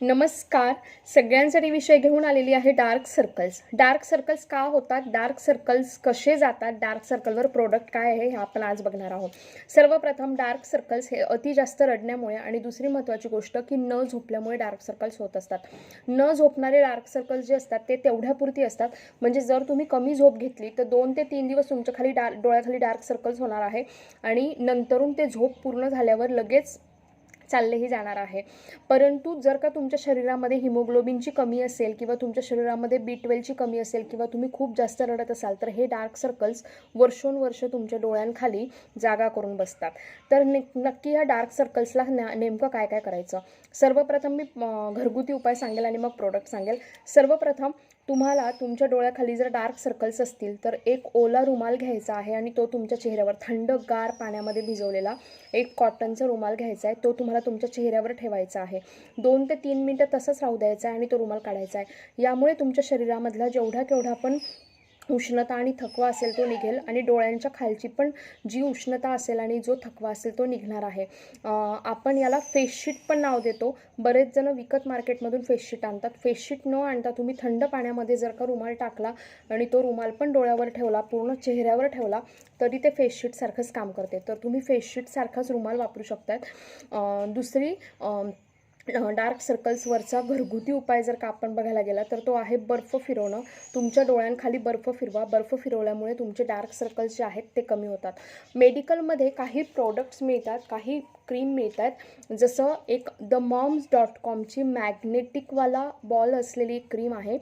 नमस्कार. सगळ्यांसाठी विषय घेऊन आलेली आहे डार्क सर्कल्स डार्क सर्कल्स का होतात? डार्क सर्कल्स कसे जातात? डार्क सर्कलवर प्रोडक्ट काय आहे हे आपण आज बघणार आहोत. सर्वप्रथम डार्क सर्कल्स हे अति जास्त रडण्यामुळे आणि दुसरी महत्त्वाची गोष्ट की न झोपल्यामुळे डार्क सर्कल्स होत असतात. न झोपणारे डार्क सर्कल्स जे असतात ते तेवढ्यापुरती असतात. म्हणजे जर तुम्ही कमी झोप घेतली तर दोन ते तीन दिवस तुमच्या खाली डार्क डोळ्याखाली डार्क सर्कल्स होणार आहे आणि नंतरून ते झोप पूर्ण झाल्यावर लगेच चाललेही जाणार आहे. परंतु जर का तुमच्या शरीरामध्ये हिमोग्लोबिनची कमी असेल किंवा तुमच्या शरीरामध्ये बी ट्वेलची कमी असेल किंवा तुम्ही खूप जास्त रडत असाल तर हे डार्क सर्कल्स वर्षोनवर्ष तुमच्या डोळ्यांखाली जागा करून बसतात. तर ने नक्की ह्या डार्क सर्कल्सला न नेमकं काय काय करायचं? सर्वप्रथम मी घरगुती उपाय सांगेल आणि मग प्रोडक्ट सांगेल. सर्वप्रथम तुम्हाला तुमच्या डोळ्याखाली जर डार्क सर्कल्स असतील तर एक ओला रुमाल घ्यायचा आहे आणि तो तुमच्या चेहऱ्यावर थंड गार पाण्यामध्ये भिजवलेला एक कॉटनचा रुमाल घ्यायचा आहे तो तुम्हाला तुमच्या चेहऱ्यावर ठेवायचा आहे. दोन ते तीन मिनटं तसंच राहू द्यायचा आहे आणि तो रुमाल काढायचा आहे. यामुळे तुमच्या शरीरामधला जेवढा केवढा पण उष्णता आणि थकवा असेल तो निघेल आणि डोळ्यांच्या खालची पण जी उष्णता असेल आणि जो थकवा असेल तो निघणार आहे. आपण याला फेसशीट पण नाव देतो. बरेच जण विकत मार्केटमधून फेसशीट आणतात. फेसशीट न आणता तुम्ही थंड पाण्यामध्ये जर का रुमाल टाकला आणि तो रुमाल पण डोळ्यावर ठेवला पूर्ण चेहऱ्यावर ठेवला तरी ते फेसशीटसारखंच काम करते. तर तुम्ही फेसशीटसारखाच रुमाल वापरू शकतात दुसरी डार्क सर्कल्सवरचा घरगुती उपाय जर का आपण बघायला गेला तर तो आहे बर्फ फिरवणं. तुमच्या डोळ्यांखाली बर्फ फिरवा. बर्फ फिरवल्यामुळे तुमचे डार्क सर्कल्स जे आहेत ते कमी होतात. मेडिकलमध्ये काही प्रोडक्ट्स मिळतात काही क्रीम मिळतात. जसं एक द मॉम्स डॉट कॉमची मॅग्नेटिकवाला बॉल असलेली एक क्रीम आहे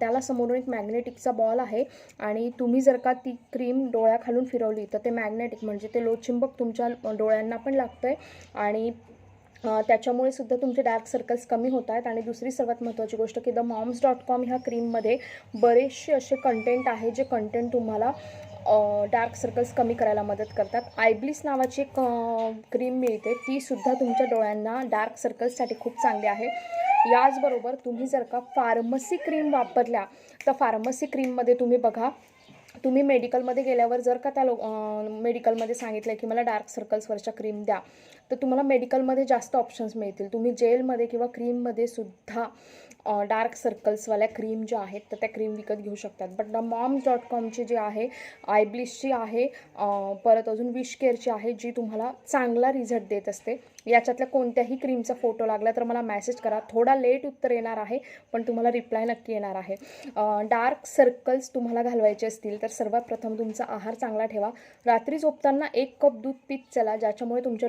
त्याला समोरून एक मॅग्नेटिकचा बॉल आहे. आणि तुम्ही जर का ती क्रीम डोळ्याखालून फिरवली तर ते मॅग्नेटिक म्हणजे ते लोचिंबक तुमच्या डोळ्यांना पण लागतं आहे आणि त्याच्यामुळे सुद्धा तुमचे डार्क सर्कल्स कमी होत आहेत आणि दुसरी सर्वात महत्त्वाची गोष्ट की द मॉम्स डॉट कॉम ह्या क्रीममध्ये बरेचसे असे कंटेंट आहे जे कंटेंट तुम्हाला डार्क सर्कल्स कमी करायला मदत करतात. आयब्लिस नावाची एक क्रीम मिळते. ती सुद्धा तुमच्या डोळ्यांना डार्क सर्कल्ससाठी खूप चांगली आहे. याचबरोबर तुम्ही जर का फार्मसी क्रीम वापरल्या तर फार्मसी क्रीममध्ये तुम्ही बघा तुम्ही मेडिकलमध्ये गेल्यावर जर का त्या लो मेडिकलमध्ये सांगितलं की मला डार्क सर्कल्सवरच्या क्रीम द्या तर तुम्हाला मेडिकलमध्ये जास्त ऑप्शन्स मिळतील. तुम्ही जेलमध्ये किंवा क्रीममध्ये सुद्धा डार्क सर्कल्सवाल्या क्रीम ज्या आहेत तर त्या क्रीम विकत घेऊ शकतात. बट द मॉम्स डॉट कॉमची जी आहे आयब्लिशची आहे परत अजून विश केअरची आहे जी तुम्हाला चांगला रिझल्ट देत असते. याच्यातल्या कोणत्याही क्रीमचा फोटो लागला तर मला मॅसेज करा. थोडा लेट उत्तर येणार आहे पण तुम्हाला रिप्लाय नक्की येणार आहे. डार्क सर्कल्स तुम्हाला घालवायचे असतील तर सर्वात प्रथम तुमचा आहार चांगला ठेवा. रात्री झोपताना एक कप दूध पीत चला ज्याच्यामुळे तुमच्या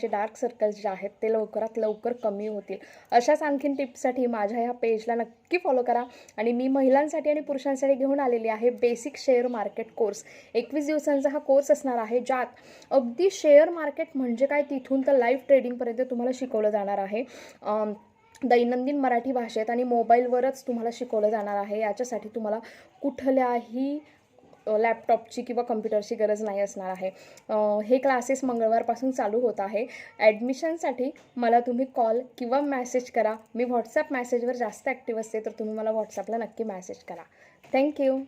तुमचे डार्क सर्कल्स जे आहेत ते लवकरात लवकर कमी होतील. अशाच आणखीन टिप्ससाठी माझ्या ह्या पेजला नक्की फॉलो करा. आणि मी महिलांसाठी आणि पुरुषांसाठी घेऊन आलेली आहे बेसिक शेअर मार्केट कोर्स एकवीस दिवसांचा हा कोर्स असणार आहे ज्यात अगदी शेअर मार्केट म्हणजे काय तिथून तर लाईव्ह ट्रेडिंगपर्यंत तुम्हाला शिकवलं जाणार आहे. दैनंदिन मराठी भाषेत आणि मोबाईलवरच तुम्हाला शिकवलं जाणार आहे. याच्यासाठी तुम्हाला कुठल्याही लॅपटॉपची किंवा कम्प्युटरची गरज नाही असणार आहे. हे क्लासेस मंगळवारपासून चालू होत आहे. ॲडमिशनसाठी मला तुम्ही कॉल किंवा मॅसेज करा. मी व्हॉट्सॲप मॅसेजवर जास्त ॲक्टिव्ह असते तर तुम्ही मला व्हॉट्सॲपला नक्की मॅसेज करा. थँक्यू